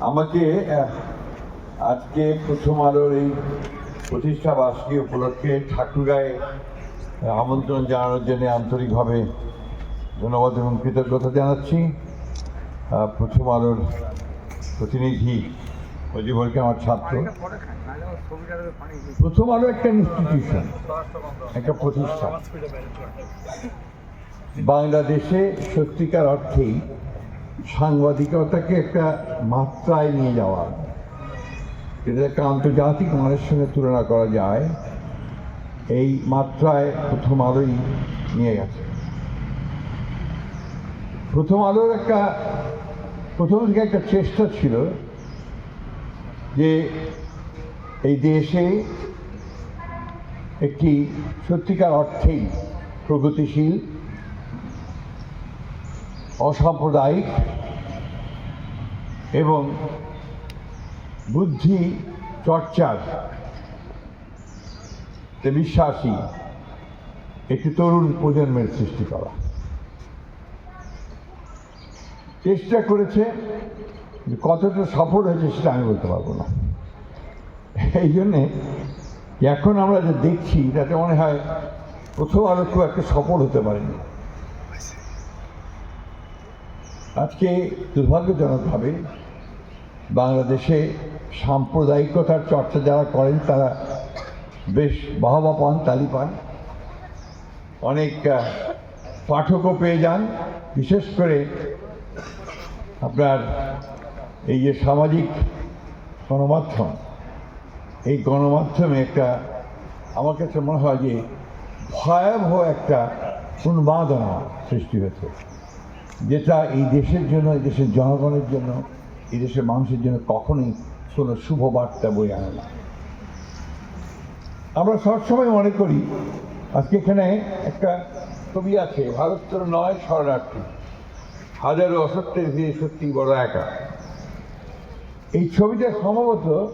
আমাকে আজকে প্রথম আলোর এই প্রতিষ্ঠা বার্ষিকী উপলক্ষে ঠাকুরগাঁয়ে আমন্ত্রণ জানানোর জন্য আন্তরিকভাবে ধন্যবাদ এবং কৃতজ্ঞতা জানাচ্ছি। প্রথম আলোর প্রতিনিধি অজিবরকে আমার ছাত্র। প্রথম আলো একটা ইনস্টিটিউশন একটা প্রতিষ্ঠান। বাংলাদেশে সত্যিকার অর্থেই সাংবাদিকতাকে একটা মাত্রায় নিয়ে যাওয়া। একটা আন্তর্জাতিক মানের সঙ্গে তুলনা করা যায়, এই মাত্রায় প্রথম আলোই নিয়ে গেছে। প্রথম আলোর একটা, প্রথম থেকে একটা চেষ্টা ছিল যে এই দেশে একটি সত্যিকার অর্থেই প্রগতিশীল অসাম্প্রদায়িক এবং বুদ্ধি চর্চার বিশ্বাসী, একটি তরুণ প্রজন্মের সৃষ্টি করা। চেষ্টা করেছে কতটা সফল হয়েছে সেটা আমি বলতে পারব না। এই জন্যে এখন আমরা যে দেখছি, তাতে মনে হয় প্রথম আলো খুব একটা সফল হতে পারেনি। আজকে দুর্ভাগ্যজনকভাবে বাংলাদেশে সাম্প্রদায়িকতার চর্চা যারা করেন, তারা বেশ বাহবা পান, তালি পান। অনেক পাঠকও পেয়ে যান। বিশেষ করে আপনার এই যে সামাজিক গণমাধ্যম, এই গণমাধ্যমে একটা আমার কাছে মনে হয় যে ভয়াবহ একটা উন্মাদনা সৃষ্টি হয়েছে। যেটা এই দেশের জন্য, এই দেশের জনগণের জন্য, এই দেশের মানুষের জন্য কখনোই কোনো শুভ বার্তা বই আনে না। আমরা সবসময় মনে করি, আজকে এখানে একটা ছবি আছে ভারত নয় শরণার্থী। হাজারো অসত্যের ভিড়ে সত্যি বড় একা। এই ছবিটা সম্ভবত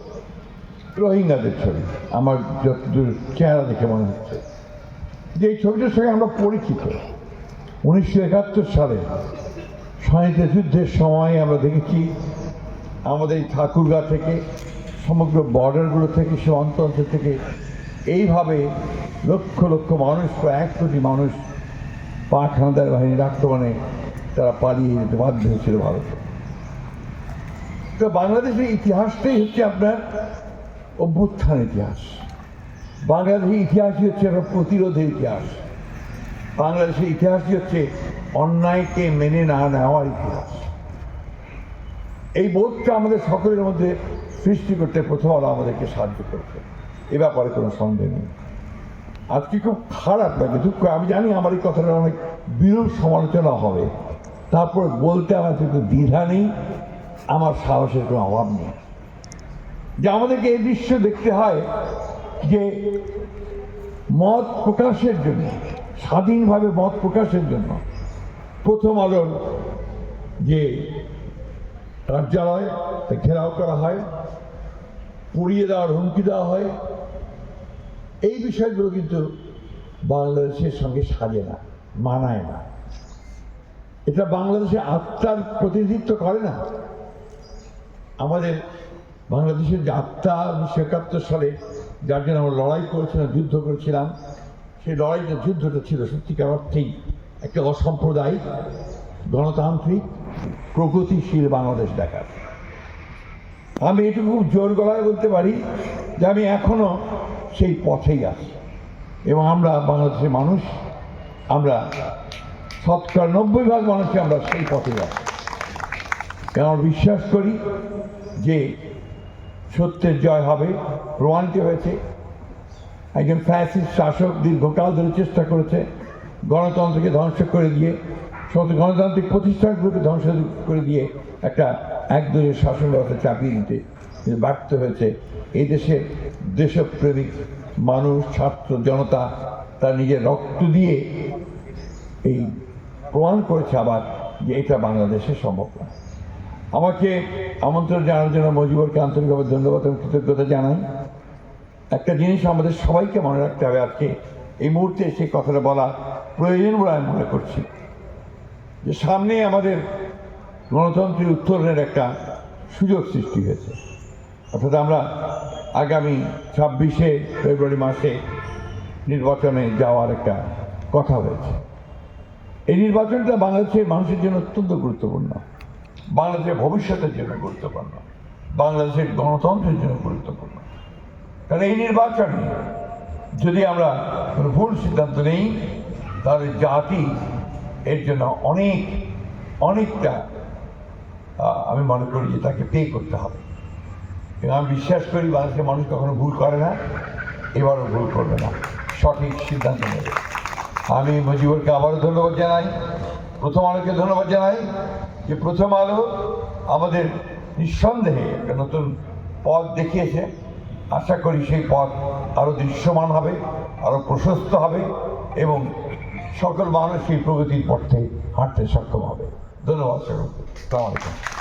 রোহিঙ্গাদের ছবি, আমার যতদূর চেহারা দেখে মনে হচ্ছে। যে এই ছবিটার সঙ্গে আমরা পরিচিত। উনিশশো একাত্তর সালে স্বাধীনতা যুদ্ধের সময় আমরা দেখেছি আমাদের এই ঠাকুরগা থেকে, সমগ্র বর্ডারগুলো থেকে সে অঞ্চল থেকে এইভাবে লক্ষ লক্ষ মানুষ প্রায় এক কোটি মানুষ পাক হানাদার বাহিনীর আক্রমণে তারা পালিয়ে যেতে বাধ্য হয়েছিল ভারতে। তো বাংলাদেশের ইতিহাসটাই হচ্ছে আপনার অভ্যুত্থান ইতিহাস। বাংলাদেশের ইতিহাসই হচ্ছে একটা প্রতিরোধের ইতিহাস। বাংলাদেশের ইতিহাসই হচ্ছে, অন্যায়কে মেনে না নেওয়ার ইতিহাস। এই বোধটা আমাদের সকলের মধ্যে সৃষ্টি করতে প্রথম আলো আমাদেরকে সাহায্য করেছে। এ ব্যাপারে কোনো সন্দেহ নেই। আজকে খুব খারাপ লাগে, দুঃখ। আমি জানি আমার এই কথাটা অনেক বিরূপ সমালোচনা হবে। তারপর বলতে আমার কিন্তু দ্বিধা নেই, আমার সাহসের কোনো অভাব নেই। যে আমাদেরকে এই দৃশ্য দেখতে হয় যে মত প্রকাশের জন্য স্বাধীনভাবে মত প্রকাশের জন্য প্রথম আলোর যে কার্যালয় তা ঘেরাও করা হয়, পুড়িয়ে দেওয়ার হুমকি দেওয়া হয়, এই বিষয়গুলো কিন্তু বাংলাদেশের সঙ্গে সাজে না, মানায় না। এটা বাংলাদেশে আত্মার প্রতিনিধিত্ব করে না। আমাদের বাংলাদেশের যে আত্মা উনিশশো একাত্তর সালে, যার জন্য আমরা লড়াই করেছিলাম, যুদ্ধ করেছিলাম সেই লড়াইটা যুদ্ধটা ছিল, সত্যিকার অর্থেই একটা অসাম্প্রদায়িক, গণতান্ত্রিক, প্রগতিশীল বাংলাদেশ দেখার। আমি এটুকু খুব জোর গলায় বলতে পারি যে আমি এখনও সেই পথেই আছি। এবং আমরা বাংলাদেশের মানুষ, আমরা শতকরা নব্বই ভাগ মানুষই আমরা সেই পথেই আছি। কেন বিশ্বাস করি যে সত্যের জয় হবে প্রমাণিত হয়েছে একজন ফ্যাসিস্ট শাসক দীর্ঘকাল ধরে চেষ্টা করেছে গণতন্ত্রকে ধ্বংস করে দিয়ে, সমস্ত গণতান্ত্রিক প্রতিষ্ঠানগুলোকে ধ্বংস করে দিয়ে একটা একদলীয় শাসন ব্যবস্থা চাপিয়ে দিতে ব্যর্থ হয়েছে। এই দেশের দেশপ্রেমিক মানুষ, ছাত্র, জনতা, তার নিজের রক্ত দিয়ে এই প্রমাণ করেছে আবার যে এটা বাংলাদেশে সম্ভব না। আমাকে আমন্ত্রণ জানার জন্য মজিবরকে আন্তরিকভাবে ধন্যবাদ এবং কৃতজ্ঞতা জানাই। একটা জিনিস আমাদের সবাইকে মনে রাখতে হবে আজকে। এই মুহূর্তে সেই কথাটা বলা প্রয়োজন বলে আমি মনে করছি। যে সামনে আমাদের গণতন্ত্রের উত্তরণের একটা সুযোগ সৃষ্টি হয়েছে। অর্থাৎ আমরা আগামী ছাব্বিশে ফেব্রুয়ারি মাসে নির্বাচনে যাওয়ার একটা কথা হয়েছে। এই নির্বাচনটা বাংলাদেশের মানুষের জন্য অত্যন্ত গুরুত্বপূর্ণ। বাংলাদেশের ভবিষ্যতের জন্য গুরুত্বপূর্ণ। বাংলাদেশের গণতন্ত্রের জন্য গুরুত্বপূর্ণ। কারণ এই নির্বাচন, যদি আমরা ভুল সিদ্ধান্ত নেই, তাহলে জাতি এর জন্য অনেক, অনেকটা আমি মনে করি যে তাকে পে করতে হবে। এবং আমি বিশ্বাস করি বাংলাদেশের মানুষ কখনো ভুল করে না, এবারও ভুল করবে না। সঠিক সিদ্ধান্ত নেবে। আমি মুজিবুরকে আবারও ধন্যবাদ জানাই। প্রথম আলোকে ধন্যবাদ জানাই যে প্রথম আলো আমাদের নিঃসন্দেহে একটা নতুন পথ দেখিয়েছে। আশা করি সেই পথ আরও দৃশ্যমান হবে আরও প্রশস্ত হবে এবং সকল মানুষ এই প্রগতির পথে হাঁটতে সক্ষম হবে। ধন্যবাদ সকলকে